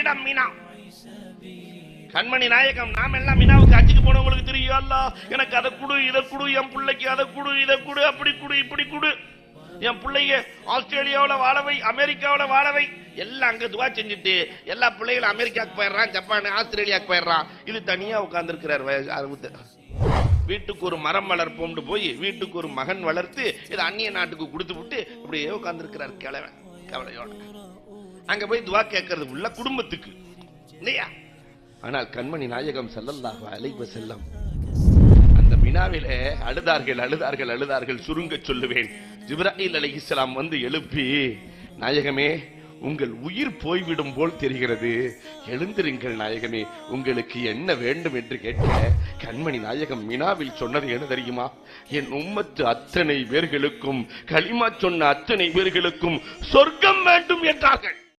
இடம் மினா. கண்மணி நாயகம் நாம எல்லாம் மினாவுக்கு அச்சுக்கு போனவங்களுக்கு தெரியும். அல்ல எனக்கு அதை குடு இதை குடு என் பிள்ளைக்கு அதை குடு இதை குடு அப்படி குடு இப்படி குடு. என் பிள்ளைய ஆஸ்திரேலியாவில் வாழவை அமெரிக்காவில் வாழவை எல்லாம் அங்கே துவா செஞ்சுட்டு எல்லா பிள்ளைகளும் அமெரிக்காவுக்கு போயிடுறான் ஜப்பான் ஆஸ்திரேலியாவுக்கு போயிடுறான். இது தனியாக உட்காந்துருக்கிறார் வீட்டுக்கு ஒரு மரம் வளர்ப்போம்னு போய் வீட்டுக்கு ஒரு மகன் வளர்த்து இதை அந்நிய நாட்டுக்கு கொடுத்து விட்டு இப்படியே உட்காந்துருக்கிறார் கிழவன் கவலையோட அங்க போய் துவா கேட்கறது உள்ள குடும்பத்துக்கு. இல்லையா? ஆனால் கண்மணி நாயகம் செல்லல்லாக அலைஹி செல்லம் அந்த மினாவில அழுதார்கள் அழுதார்கள் அழுதார்கள் சுருங்க சொல்லுவேன். ஜிப்ராயில் இஸ்லாம் வந்து எழுப்பி நாயகமே உங்கள் உயிர் போய்விடும் போல் தெரிகிறது. எழுந்திருங்கள் நாயகமே உங்களுக்கு என்ன வேண்டும் என்று கேட்ட கண்மணி நாயகம் மினாவில் சொன்னது என்ன தெரியுமா? என் உம்மத்து அத்தனை பேர்களுக்கும் களிமா சொன்ன அத்தனை பேர்களுக்கும் சொர்க்கம் வேண்டும் என்றார்கள்.